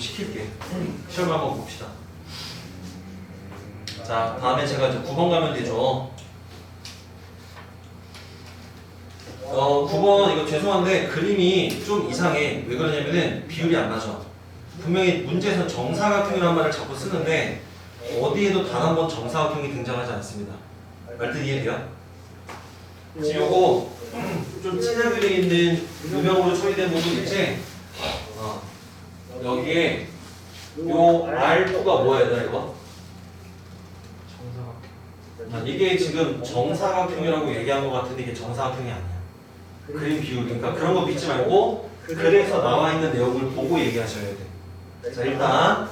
시킬게. 시험 한번 봅시다. 자, 다음에 제가 이제 9번 가면 되죠. 어, 9번 이거 죄송한데 그림이 좀 이상해. 왜 그러냐면은 비율이 안 맞아. 분명히 문제에서 정사각형이라는 말을 자꾸 쓰는데 어디에도 단 한 번 정사각형이 등장하지 않습니다. 말뜻 이해돼요? 지금 요거 좀 진하게 돼 있는 유명으로 처리된 부분 있지? 어. 여기에 요 R2가 뭐야 얘들아 이거? 아, 이게 지금 정사각형이라고 얘기한 것 같은데 이게 정사각형이 아니야. 그림 비율 그러니까 그런 거 믿지 말고 글에서 나와 있는 내용을 보고 얘기하셔야 돼. 자 일단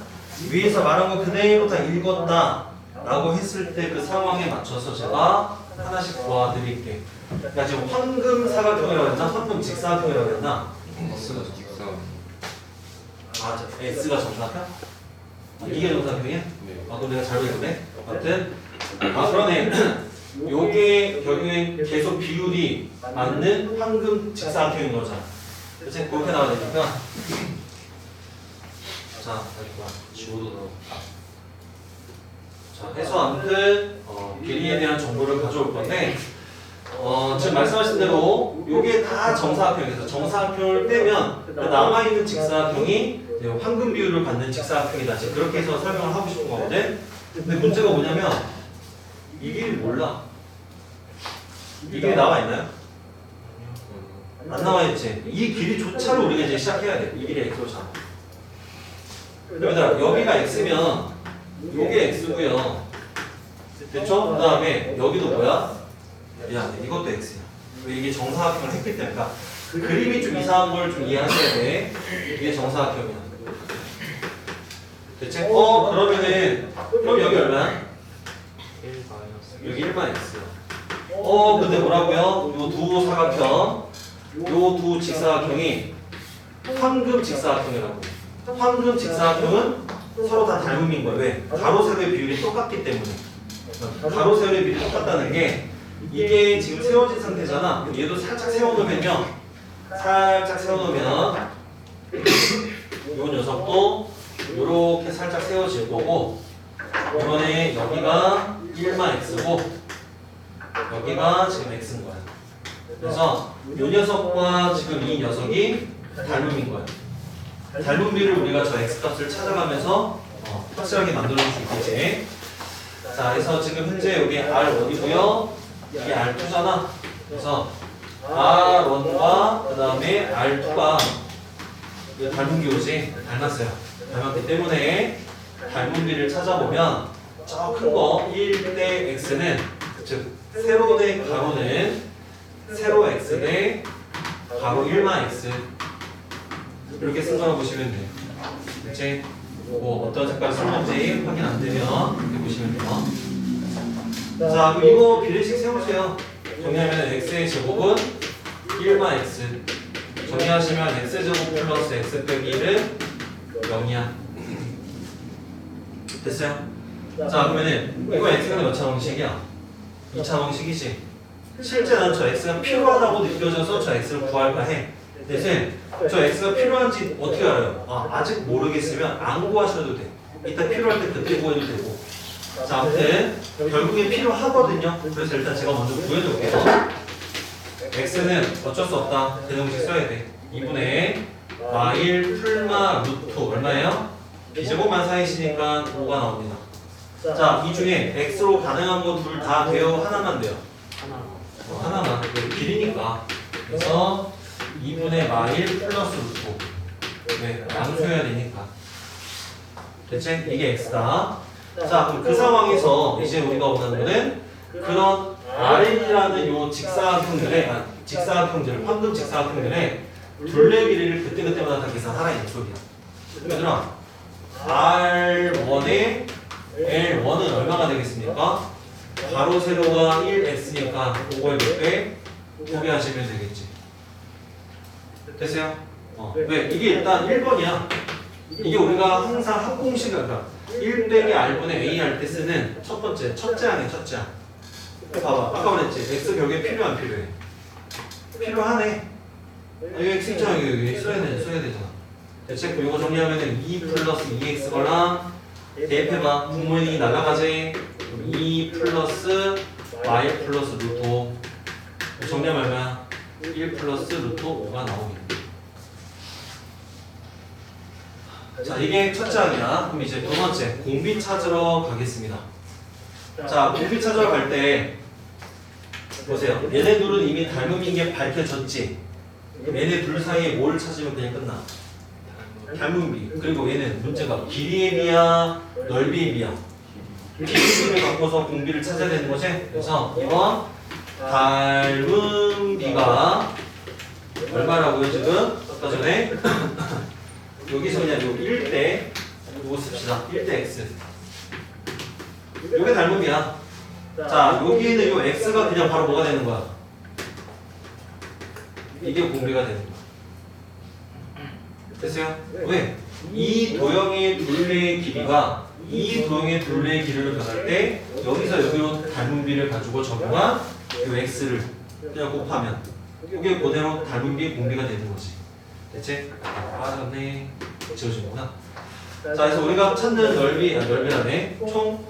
위에서 말한 거 그대로 다 읽었다 라고 했을 때 그 상황에 맞춰서 제가 하나씩 도와드릴게. 그러니까 지금 황금 사각형이라고 했나? 황금 직사각형이라고 했나? S가 직사. 아, 저 S가 정사각형? 아, 이게 정사각형이야? 네. 아, 그럼 내가 잘못 읽었네? 아무튼 아 그러네 요게 결국엔 계속 비율이 맞는 황금 직사각형인 거잖아 그치? 그렇게 나와야 되니까 자, 여기가 지워도 넣어 자, 해서 아무튼 어, 길이에 대한 정보를 가져올 건데 어, 지금 말씀하신 대로 요게 다 정사각형에서 정사각형을 빼면 그 남아 있는 직사각형이 이제 황금 비율을 받는 직사각형이다. 지금 그렇게 해서 설명을 하고 싶은 거거든. 근데 문제가 뭐냐면 이 길이 몰라. 이 길이 나와 있나요? 안 나와 있지. 이 길이조차를 우리가 이제 시작해야 돼 이 길이 x로 잡아 그러면 여기가 x면 요게 x고요. 됐죠? 그 다음에 여기도 뭐야? 미안해 이것도 x야. 왜 이게 정사각형을 했기 때문에. 그러니까 그림이 좀 이상한 걸 좀 이해하셔야 돼. 이게 정사각형이야 대체? 어 그러면은 그럼 여기 얼마야? 1 마이너스. 여기 1만 x야 어 근데 뭐라고요? 요 두 사각형 요 두 직사각형이 황금 직사각형이라고. 황금 직사각형은 서로 다 닮음인 거야 왜? 가로 세로의 비율이 똑같기 때문에. 가로 세로의 비율이 똑같다는 게 이게 지금 세워진 상태잖아. 그럼 얘도 살짝 세워놓으면요. 살짝 세워놓으면 요 녀석도 요렇게 살짝 세워질 거고 이번에 여기가 1만 x고 여기가 지금 x인 거야. 그래서 요 녀석과 지금 이 녀석이 닮음인 거야. 닮음비를 우리가 저 x 값을 찾아가면서 어, 확실하게 만들어줄 수 있겠지? 자 그래서 지금 현재 여기 r 어디고요. 이게 r2잖아. 그래서 r1과 그 다음에 r2가 닮은 교지? 닮았어요. 닮았기 때문에 닮은비를 찾아보면 저 큰 거 1대 x는 즉 세로 대 가로는 세로 x 대 가로 1만 x. 이렇게 쓴 거라고 보시면 돼요. 그치? 뭐 어떤 색깔 쓴 건지 확인 안 되면 이렇게 보시면 돼요. 자 이거 비례식 세우세요. 정리하면 x의 제곱은 1만 x 정리하시면 x제곱 플러스 x 빼기 1은 0이야. 됐어요? 자 그러면은 이거 x가 몇 차원식이야? 2차 원식이지. 실제는 저 x가 필요하다고 느껴져서 저 x를 구할까 해. 대신 저 x가 필요한지 어떻게 알아요? 아, 아직 모르겠으면 안 구하셔도 돼. 이따 필요할 때 그때 구해도 되고. 자 아무튼 결국에 필요하거든요. 그래서 일단 제가 먼저 구해놓을게요 x는 어쩔 수 없다 대정식 써야 돼 2분의 마일 풀마 루트 얼마예요? 비제곱만 사이시니까 5가 나옵니다 자, 이 중에 x로 가능한 거 둘 다 돼요? 하나만 돼요? 어, 하나만. 왜 길이니까. 그래서 2분의 마일 플러스 루트. 왜? 양수해야 되니까. 대체 이게 x다. 자, 그럼 그 상황에서 이제 우리가 원하는 거는 그런 R이라는 요 직사각형들의, 아, 직사각형들, 황금 직사각형들의 둘레 길이를 그때그때마다 다 계산하라 이 소리야. 얘들아, R1의 L1은 얼마가 되겠습니까? 가로 세로가 1x니까 그걸 몇 배? 2배 하시면 되겠지. 됐어요? 어. 왜? 이게 일단 1번이야. 이게 우리가 항상 합공식을 그러니까 1 빼기 r분의 a 할 때 쓰는 첫 번째, 첫째 항이 첫째 항. 봐봐. 아까 말했지. x 결국에 필요 안 필요해? 필요하네. 아, 여기 x 있잖아. 여기 써야 돼, 써야 되잖아. 대체 이거 정리하면은 2 플러스 2x거나 대입해봐 분모이 날라가지 2 플러스 y 플러스 루트 5 정리하면 얼마야? 1 플러스 루트 5가 나오겠네 자 이게 첫째 항이야 그럼 이제 두 번째 공비 찾으러 가겠습니다 자 공비 찾으러 갈 때 보세요. 얘네 둘은 이미 닮음인 게 밝혀졌지. 얘네 둘 사이에 뭘 찾으면 그냥 끝나? 닮음비 그리고 얘는 문제가 길이의 비야 넓이의 비야 길이를 갖고서 공비를 찾아야 되는 거지? 그래서 이번 닮음비가 얼마라고요 지금? 아까 전에? 여기서 그냥 요 1대 요거 씁시다. 1대 x 요게 닮음이야. 자 여기는 요 x가 그냥 바로 뭐가 되는 거야? 이게 공비가 되는 거야. 됐어요? 왜? 이 도형의 둘레의 길이가 이 도형의 둘레의 길이를 변할 때 여기서 여기로 닮은 비를 가지고 적용한 이 x를 그냥 곱하면 이게 그대로 닮은 비 공비가 되는 거지. 대체? 빠졌네 지워지는구나. 자 그래서 우리가 찾는 넓이, 아, 넓이라네. 총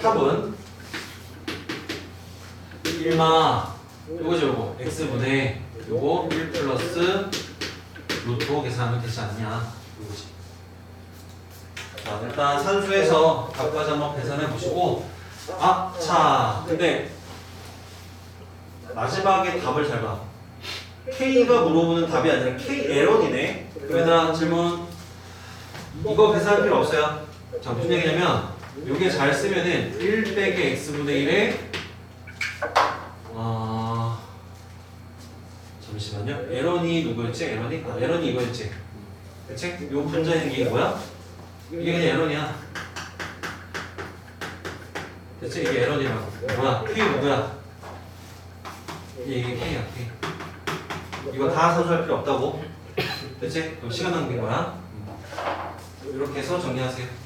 합은 1마 요거죠 요거. x분의 요거 1 플러스 루트 5 계산하면 되지 않냐? 이거지. 자 일단 산수에서 각까지 한번 계산해 보시고. 아자 근데 마지막에 답을 잘봐. K가 물어보는 답이 아니라 K 에런이네. 그러다 질문. 이거 계산할 필요 없어요. 자 무슨 얘기냐면 요게 잘 쓰면은 1 빼기 x분의 1에 어... 잠시만요. 에런이 누구였지? 에런이? 아, 에런이 이거였지. 그치? 요 분자인 게 뭐야? 이게 그냥 에런이야. 그치? 이게 에런이라고. 뭐야? K 누구야? 이게, K야, K. 이거 다 사주할 필요 없다고. 그럼 시간 낭비인 거야. 이렇게 해서 정리하세요.